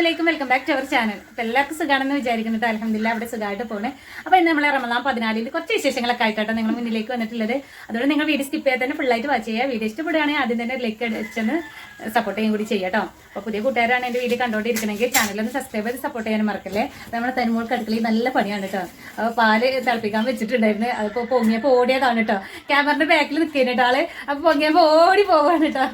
അലൈക്കും welcome back to our channel അപ്പോൾ എല്ലാവർക്കും സുഖമാണെന്ന് വിചാരിക്കുന്നുണ്ട് അലഹമില്ല അവിടെ സുഖമായിട്ട് പോണേ. അപ്പോൾ ഇന്ന് നമ്മളെ റമദാൻ പതിനാലിൽ കുറച്ച് വിശേഷങ്ങളൊക്കെ ആയിട്ടാണ് നിങ്ങൾ മുന്നിലേക്ക് വന്നിട്ടുള്ളത്. അതുകൊണ്ട് നിങ്ങൾ വീഡിയോ സ്കിപ്പ് ചെയ്യാതെ തന്നെ ഫുള്ളായിട്ട് വാച്ച് ചെയ്യുക. വീഡിയോ ഇഷ്ടപ്പെടുകയാണെങ്കിൽ ആദ്യം തന്നെ ലൈക്ക് അടിച്ചെന്ന് സപ്പോർട്ട് കൂടി ചെയ്യാം കേട്ടോ അപ്പോൾ പുതിയ കൂട്ടുകാരാണ് എന്റെ വീഡിയോ കണ്ടുകൊണ്ടിരിക്കണമെങ്കിൽ ചാനലൊന്ന് സബ്സ്ക്രൈബ് ചെയ്ത് സപ്പോർട്ട് ചെയ്യാൻ മറക്കല്ലേ? നമ്മുടെ തനിമോൾക്ക് അടുക്കളയിൽ നല്ല പണിയാണ് കേട്ടോ അപ്പോൾ പാൽ തിളപ്പിക്കാൻ വെച്ചിട്ടുണ്ടായിരുന്നു. അതിപ്പോൾ പൊങ്ങിയപ്പോൾ ഓടിയതാണ് കേട്ടോ ക്യാമറിന്റെ ബാക്കിൽ നിൽക്കുന്ന ആൾ. അപ്പോൾ പൊങ്ങിയപ്പോൾ ഓടി പോവാണ് കേട്ടോ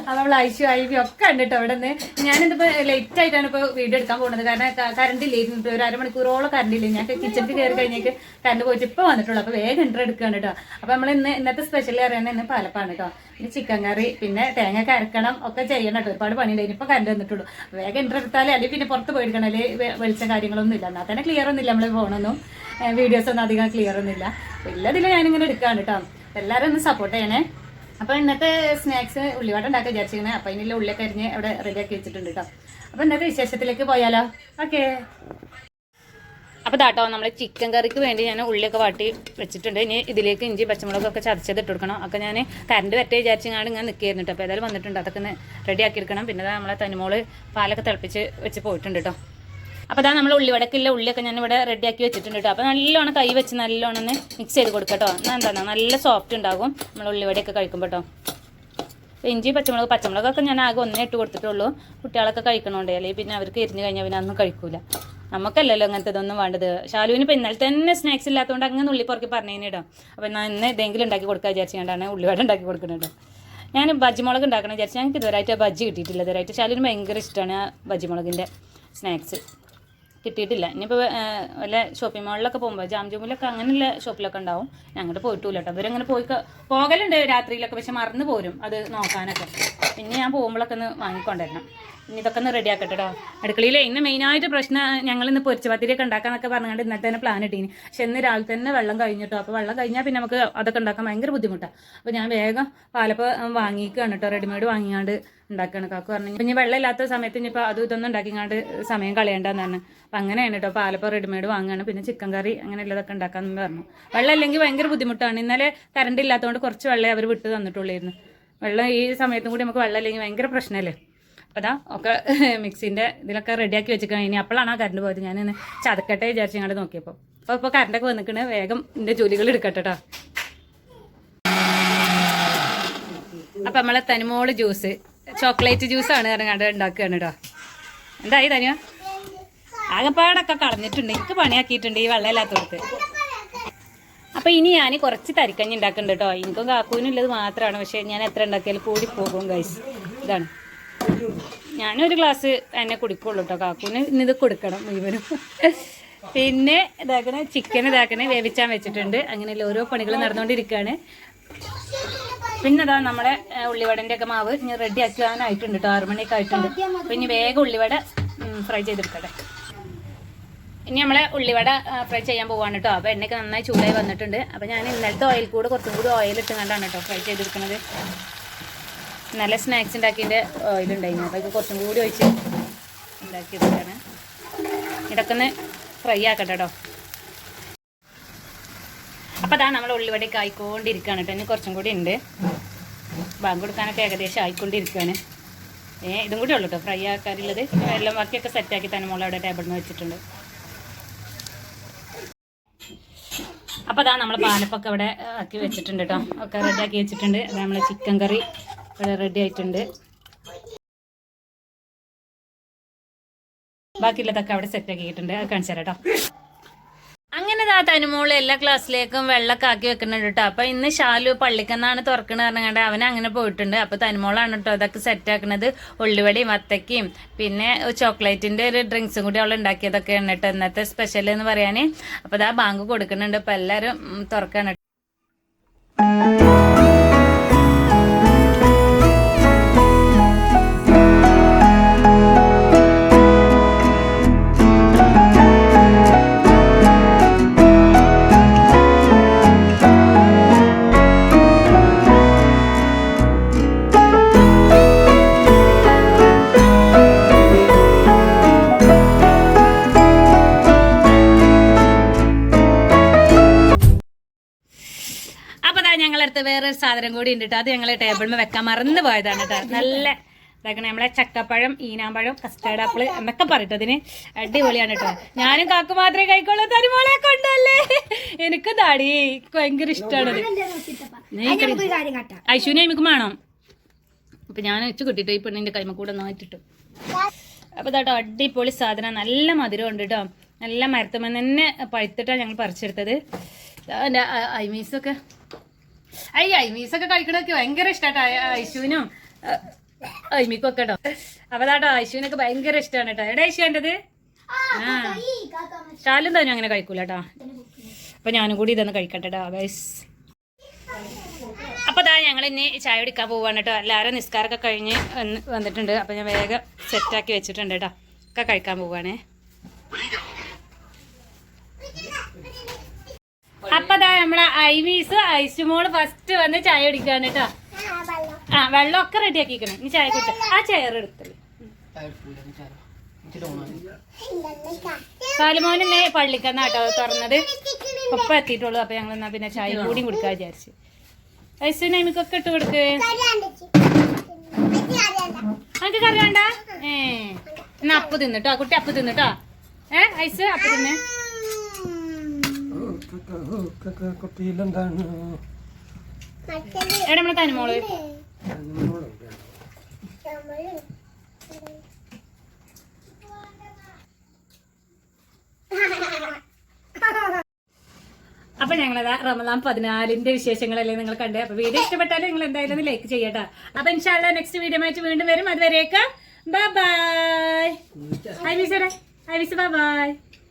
അപ്പോൾ നമ്മൾ ഐശ്വര്യം ഒക്കെ ഉണ്ട് കേട്ടോ അവിടെ നിന്ന് ഞാനിതിപ്പോൾ ലേറ്റ് ആയിട്ടാണ് ഇപ്പോൾ വീഡിയോ എടുക്കാൻ പോകുന്നത്. കാരണം കറണ്ട് ഇല്ലായിരുന്നു ഒരു അരമണിക്കൂറോളം കറണ്ട് ഇല്ല? ഞാൻ കിച്ചണിൽ കയറി കഴിഞ്ഞേക്ക് കറണ്ട് പോയിട്ട് ഇപ്പോൾ വന്നിട്ടുള്ളൂ. അപ്പോൾ വേഗം എന്റർ എടുക്കുകയാണ് കേട്ടോ അപ്പോൾ നമ്മൾ ഇന്ന് ഇന്നത്തെ സ്പെഷ്യൽ അറിയാൻ ഇന്ന് പാലപ്പാണ് കേട്ടോ പിന്നെ ചിക്കൻ കറി പിന്നെ തേങ്ങ കരക്കണം ഒക്കെ ചെയ്യണം കേട്ടോ ഒരുപാട് പണിയുണ്ടായിരുന്നു ഇപ്പോൾ കറണ്ട് വന്നിട്ടുള്ളൂ. വേഗം എന്റർ എടുത്താലേ അല്ലെങ്കിൽ പിന്നെ പുറത്ത് പോയിരിക്കണം? അല്ലെങ്കിൽ വെളിച്ചം കാര്യങ്ങളൊന്നും ഇല്ല. എന്നാൽ തന്നെ ക്ലിയർ ഒന്നുമില്ല നമ്മൾ ഫോണൊന്നും. വീഡിയോസ് ഒന്നും അധികം ക്ലിയർ ഒന്നുമില്ല. എല്ലാത്തിലും ഞാനിങ്ങനെ എടുക്കുകയാണ് കേട്ടോ എല്ലാവരും ഒന്ന് സപ്പോർട്ട് ചെയ്യണേ. അപ്പോൾ ഇന്നത്തെ സ്നാക്സ് ഉള്ളിവട ഉണ്ടാക്കാൻ വിചാരിച്ചിരുന്നത് അപ്പോൾ അതിനുള്ള ഉള്ളിയൊക്കെ അരിഞ്ഞ് അവിടെ റെഡിയാക്കി വെച്ചിട്ടുണ്ട് കേട്ടോ അപ്പോൾ ഇന്നത്തെ വിശേഷത്തിലേക്ക് പോയാലോ? ഓക്കെ. അപ്പോൾ താട്ടോ നമ്മൾ ചിക്കൻ കറിക്ക് വേണ്ടി ഞാൻ ഉള്ളിയൊക്കെ വാട്ടി വെച്ചിട്ടുണ്ട്. ഇനി ഇതിലേക്ക് ഇഞ്ചി പച്ചമുളകൊക്കെ ചതച്ചത് ഇട്ട് കൊടുക്കണം. ഒക്കെ ഞാൻ കറണ്ട് വരട്ടെ വിചാരിച്ചങ്ങാണ്ട് ഇങ്ങനെ നിൽക്കുകയായിരുന്നു അപ്പോൾ ഏതായാലും വന്നിട്ടുണ്ട്. അതൊക്കെ ഒന്ന് റെഡിയാക്കി എടുക്കണം പിന്നെ നമ്മളെ തനിമോൾ പാലൊക്കെ തിളപ്പിച്ച് വെച്ച് പോയിട്ടുണ്ട് കേട്ടോ. അപ്പോൾ അതാ നമ്മൾ ഉള്ളിവടക്കില്ല ഉള്ളിയൊക്കെ ഞാൻ ഇവിടെ റെഡിയാക്കി വെച്ചിട്ടുണ്ട് കേട്ടോ. അപ്പോൾ നല്ലോണം കൈ വെച്ച് നല്ലോണം ഒന്ന് മിക്സ് ചെയ്ത് കൊടുക്കട്ടോ എന്നാ എന്താ നല്ല സോഫ്റ്റ് ഉണ്ടാകും. നമ്മൾ ഉള്ളിവടയൊക്കെ അപ്പോൾ ഇഞ്ചി പച്ചമുളക് പച്ചമുളകൊക്കെ ഞാൻ ആകെ ഒന്നേ ഇട്ട് കൊടുത്തിട്ടുള്ളൂ. കുട്ടികളൊക്കെ കഴിക്കണോണ്ടേ അല്ലെങ്കിൽ പിന്നെ അവർക്ക് എരിഞ്ഞു കഴിഞ്ഞാൽ പിന്നെ അതൊന്നും കഴിക്കൂല. നമുക്കല്ലല്ലോ അങ്ങനത്തെ ഇതൊന്നും വേണ്ടത്. ഷാലുവിന് ഇപ്പം ഇന്നലെ തന്നെ സ്നാക്സ് ഇല്ലാത്തതുകൊണ്ട് അങ്ങനെ ഉള്ളി പുറക്കി പറഞ്ഞേനിട്ടോ അപ്പം ഞാൻ ഇന്ന് ഇതെങ്കിലും ഉണ്ടാക്കി കൊടുക്കാൻ വിചാരിച്ചുകൊണ്ടാണ് ഉള്ളിവട ഉണ്ടാക്കി കൊടുക്കുന്നത് ഞാൻ ബജ്ജിമുളക് ഉണ്ടാക്കണം വിചാരിച്ചു. ഞങ്ങൾക്ക് ഇതുവരായിട്ട് ബജ്ജി കിട്ടിയിട്ടില്ല. ഇതുവരായിട്ട് ഷാലുവിന് ഭയങ്കര ഇഷ്ടമാണ് ആ ബജ്ജിമുളകിന്റെ സ്നാക്സ് കിട്ടിയിട്ടില്ല. ഇനിയിപ്പോൾ വല്ല ഷോപ്പിംഗ് മോളിലൊക്കെ പോകുമ്പോൾ ജാം ജൂമിലൊക്കെ അങ്ങനെയുള്ള ഷോപ്പിലൊക്കെ ഉണ്ടാവും. ഞങ്ങളുടെ പോയിട്ടില്ല കേട്ടോ ഇവരങ്ങനെ പോയി പോകലുണ്ട് രാത്രിയിലൊക്കെ പക്ഷെ മറന്നു പോരും അത് നോക്കാനൊക്കെ. പിന്നെ ഞാൻ പോകുമ്പോഴൊക്കെ ഒന്ന് വാങ്ങിക്കൊണ്ടുവരണം ഇനി ഇതൊക്കെ ഒന്ന് റെഡി ആക്കട്ടെ കേട്ടോ അടുക്കളയിൽ ഇന്ന് മെയിനായിട്ട് പ്രശ്നം ഞങ്ങൾ ഇന്ന് പൊരിച്ച പത്തിരിയൊക്കെ ഉണ്ടാക്കാന്നൊക്കെ പറഞ്ഞുകൊണ്ട് ഇന്നത്തെ തന്നെ പ്ലാൻ ഇട്ടീനി. പക്ഷെ ഇന്ന് രാവിലെ തന്നെ വെള്ളം കഴിഞ്ഞിട്ടോ അപ്പോൾ വെള്ളം കഴിഞ്ഞാൽ പിന്നെ നമുക്ക് അതൊക്കെ ഉണ്ടാക്കാൻ ഭയങ്കര ബുദ്ധിമുട്ടാണ് അപ്പോൾ ഞാൻ വേഗം പാലപ്പം വാങ്ങിക്കുകയാണ് കേട്ടോ റെഡിമെയ്ഡ് വാങ്ങിയാണ്ട് ഉണ്ടാക്കുകയാണ് കാക്കു പറഞ്ഞു ഇനി വെള്ളം ഇല്ലാത്ത സമയത്ത് ഇനിയിപ്പോൾ അത് ഇതൊന്നും ഉണ്ടാക്കിങ്ങാണ്ട് സമയം കളയേണ്ടെന്ന് പറഞ്ഞു. അപ്പം അങ്ങനെയാണ് കേട്ടോ പാലപ്പം റെഡിമെയ്ഡ് വാങ്ങുകയാണ് പിന്നെ ചിക്കൻ കറി അങ്ങനെയുള്ളതൊക്കെ ഉണ്ടാക്കാമെന്ന് പറഞ്ഞു. വെള്ളം ഇല്ലെങ്കിൽ ഭയങ്കര ബുദ്ധിമുട്ടാണ്. ഇന്നലെ കറണ്ട് ഇല്ലാത്തതുകൊണ്ട് കുറച്ച് വെള്ളമേ അവർ വിട്ട് തന്നിട്ടുള്ളായിരുന്നു. വെള്ളം ഈ സമയത്തും കൂടി നമുക്ക് വെള്ളം ഇല്ലെങ്കിൽ ഭയങ്കര പ്രശ്നമല്ലേ അപ്പോൾ അതാ ഒക്കെ മിക്സിന്റെ ഇതിലൊക്കെ റെഡിയാക്കി വെച്ചിരിക്കണം. ഇനി അപ്പോഴാണ് ആ കറണ്ട് പോയത്. ഞാനിന്ന് ചതക്കട്ടെ വിചാരിച്ച് ഇങ്ങോട്ട് നോക്കിയപ്പോൾ അപ്പോൾ ഇപ്പോൾ കറണ്ടൊക്കെ വന്നിക്കണ്. വേഗം എന്റെ ജോലികൾ എടുക്കട്ടെ കേട്ടോ അപ്പം നമ്മളെ തനിമോൾ ജ്യൂസ് ചോക്ലേറ്റ് ജ്യൂസാണ് ഇറങ്ങാണ്ട് ഉണ്ടാക്കുകയാണ് കേട്ടോ എന്തായി തനിയ ആകപ്പാടൊക്കെ കളഞ്ഞിട്ടുണ്ട്. എനിക്ക് പണിയാക്കിയിട്ടുണ്ട് ഈ വെള്ളമില്ലാത്തടത്ത് അപ്പോൾ ഇനി ഞാൻ കുറച്ച് തരിക്കഞ്ഞി ഉണ്ടാക്കുന്നുണ്ട് കേട്ടോ എനിക്കും കാക്കൂനും ഉള്ളത് മാത്രമാണ്. പക്ഷേ ഞാൻ എത്ര ഉണ്ടാക്കിയാലും കൂടി പോകും ഗൈസ് ഇതാണ്. ഞാനൊരു ഗ്ലാസ് എന്നെ കുടിക്കുള്ളൂ കേട്ടോ കാക്കൂന് ഇന്നിത് കൊടുക്കണം മുഴുവനും. പിന്നെ ഇതാക്കണ ചിക്കൻ ഇതാക്കണ വേവിച്ചാൻ വെച്ചിട്ടുണ്ട്. അങ്ങനെയുള്ള ഓരോ പണികൾ നടന്നുകൊണ്ടിരിക്കുകയാണ്. പിന്നെ അതാ നമ്മുടെ ഉള്ളിവടന്റെ ഉള്ളിവടന്റെ ഒക്കെ മാവ് ഇനി റെഡി ആക്കാനായിട്ടുണ്ട് കേട്ടോ ആറ് മണിയൊക്കെ ആയിട്ടുണ്ട് അപ്പം ഇനി വേഗം ഉള്ളിവട ഫ്രൈ ചെയ്തെടുക്കട്ടെ. ഇനി നമ്മളെ ഉള്ളിവട ഫ്രൈ ചെയ്യാൻ പോവാണ് കേട്ടോ അപ്പോൾ എണ്ണയ്ക്ക് നന്നായി ചൂടായി വന്നിട്ടുണ്ട്. അപ്പോൾ ഞാൻ ഇന്നലത്തെ ഓയിൽ കൂടെ കുറച്ചും കൂടി ഓയിൽ ഇട്ട് കണ്ടാണ് കേട്ടോ ഫ്രൈ ചെയ്തെടുക്കുന്നത്. നല്ല സ്നാക്സ് ഉണ്ടാക്കിയതിന്റെ ഓയിൽ ഉണ്ടായിരുന്നു. അപ്പോൾ ഇത് കുറച്ചും കൂടി ഒഴിച്ച് ഉണ്ടാക്കിയെടുക്കുകയാണ്. ഇതൊക്കെ ഒന്ന് ഫ്രൈ ആക്കട്ടെ കേട്ടോ അപ്പോൾ അതാണ് നമ്മൾ ഉള്ളിവടയൊക്കെ ആയിക്കൊണ്ടിരിക്കുകയാണ് കേട്ടോ. ഇനി കുറച്ചും കൂടി ഉണ്ട്. ബാങ്ക് കൊടുക്കാനൊക്കെ ഏകദേശം ആയിക്കൊണ്ടിരിക്കുകയാണ് ഏ ഇതും കൂടി ഉള്ളു കേട്ടോ ഫ്രൈ ആക്കാറുള്ളത്. എല്ലാം ബാക്കിയൊക്കെ സെറ്റാക്കി തന്നെ മോളെ അവിടെ ടേബിളിൽ നിന്ന് വെച്ചിട്ടുണ്ട്. അപ്പൊ അതാ നമ്മൾ പാലപ്പൊക്കെ ഇവിടെ ആക്കി വെച്ചിട്ടുണ്ട് കേട്ടോ. ഒക്കെ റെഡി ആക്കി വെച്ചിട്ടുണ്ട്. അത് നമ്മളെ ചിക്കൻ കറി ഇവിടെ റെഡി ആയിട്ടുണ്ട്. ബാക്കിയുള്ളതൊക്കെ അവിടെ സെറ്റ് ആക്കിയിട്ടുണ്ട്. അത് കാണിച്ചു തരാം കേട്ടോ. ദാ തനുമോൾ എല്ലാ ക്ലാസ്സിലേക്കും വെള്ളമൊക്കെ ആക്കി വെക്കുന്നുണ്ട് കേട്ടോ. അപ്പൊ ഇന്ന് ഷാലു പള്ളിക്കെന്നാണ് തുറക്കണ പറഞ്ഞാണ്ട് അവൻ അങ്ങനെ പോയിട്ടുണ്ട്. അപ്പൊ തനുമോളാണ് കേട്ടോ അതൊക്കെ സെറ്റ് ആക്കണത്. ഉള്ളിവടിയും വത്തക്കയും പിന്നെ ചോക്ലേറ്റിന്റെ ഒരു ഡ്രിങ്ക്സും കൂടി അവൾ ഉണ്ടാക്കിയതൊക്കെയാണ് കേട്ടോ ഇന്നത്തെ സ്പെഷ്യൽ എന്ന് പറയാന്. അപ്പൊ അതാ ബാങ്ക് കൊടുക്കുന്നുണ്ട്. അപ്പൊ എല്ലാരും തുറക്കാണ് സാധനം കൂടി ഉണ്ട് കേട്ടോ അത് ഞങ്ങൾ ടേബിളിൽ വെക്കാൻ മറന്നു പോയതാണ് കേട്ടോ നല്ല ഇതാക്കണ. നമ്മളെ ചക്കപ്പഴം ഈനാമ്പഴം കസ്റ്റേർഡ് ആപ്പിൾ എന്നൊക്കെ പറയട്ടോ അതിന്. അടിപൊളിയാണ് കേട്ടോ ഞാനും കാക്കു മാത്രമേ കഴിക്കുള്ളൂ. തരുമോളെ കൊണ്ടല്ലേ? എനിക്ക് താടി ഭയങ്കര ഇഷ്ടമാണത് കാട്ടാം. ഐശുവിനെ എനിക്ക് വേണം? അപ്പൊ ഞാൻ വെച്ച് കിട്ടിട്ടോ. ഈ പെണ്ണിന്റെ കൈമ കൂടെ നോക്കിട്ടു അപ്പൊ ഇതാട്ടോ അടിപൊളി സാധനം. നല്ല മധുരം ഉണ്ട് കേട്ടോ നല്ല മരത്തുമെന്ന് തന്നെ പഴുത്തിട്ടാണ് ഞങ്ങൾ പറിച്ചെടുത്തത്. ഐ- ഐമീസൊക്കെ ഐ ഐമീസൊക്കെ കഴിക്കണതൊക്കെ ഭയങ്കര ഇഷ്ടാട്ടോ ഐശുവിനും ഐമിക്കും ഒക്കെ കേട്ടോ അപ്പൊ താട്ടോ ഐശുവിനൊക്കെ ഭയങ്കര ഇഷ്ടമാണ് കേട്ടോ എവിടെ ഐശു എന്റെത് ആ തന്നെ അങ്ങനെ കഴിക്കൂല കേട്ടോ അപ്പൊ ഞാനും കൂടി ഇതൊന്ന് കഴിക്കട്ടെ കേട്ടോ ഗൈസ് അപ്പൊ ദാ ഞങ്ങൾ ഇനി ചായ കുടിക്കാൻ പോവാണ് കേട്ടോ എല്ലാവരും നിസ്കാരമൊക്കെ കഴിഞ്ഞ് വന്നിട്ടുണ്ട്. അപ്പൊ ഞാൻ വേഗം സെറ്റാക്കി വെച്ചിട്ടുണ്ട് കേട്ടോ ഒക്കെ കഴിക്കാൻ പോവാണേ. അപ്പൊ ദാ നമ്മളെ ഐവീസ് ഐസുമോൾ ഫസ്റ്റ് വന്ന് ചായ കുടിക്കാണ് കേട്ടോ ആ വെള്ളം വെള്ളമൊക്കെ റെഡി ആക്കിക്കണേ. ഇനി ചായ കുടിച്ച. ആ ചെയർ എടുത്തത്. സാലുമോൻ ഇന്ന് പള്ളിക്കന്ന തുറന്നത്. ഒപ്പം എത്തിയിട്ടുള്ളൂ അപ്പൊ ഞങ്ങൾ എന്നാ പിന്നെ ചായ കൂടി കൊടുക്കാൻ വിചാരിച്ചു. ഐസുവിന് അമിക്കൊക്കെ ഇട്ട് കൊടുക്ക്. അനക്ക് കറി വേണ്ട? ഏ എന്നാ അപ്പ് തിന്നിട്ടോ കുട്ടി അപ്പ് തിന്നിട്ടോ ഏ ഐസ് അപ്പ് തിന്ന്. കുട്ടിയിലെന്താണ് അപ്പൊ ഞങ്ങളതാ റമദാൻ പതിനാലിന്റെ വിശേഷങ്ങളല്ലേ നിങ്ങൾ കണ്ടേ അപ്പൊ വീഡിയോ ഇഷ്ടപ്പെട്ടാലും നിങ്ങൾ എന്തായാലും ലൈക്ക് ചെയ്യട്ടോ അപ്പൊ ഇൻഷാല്ല നെക്സ്റ്റ് വീഡിയോ ആയിട്ട് വീണ്ടും വരും അതുവരെയൊക്കെ ബൈ ബൈ ബൈ ബൈ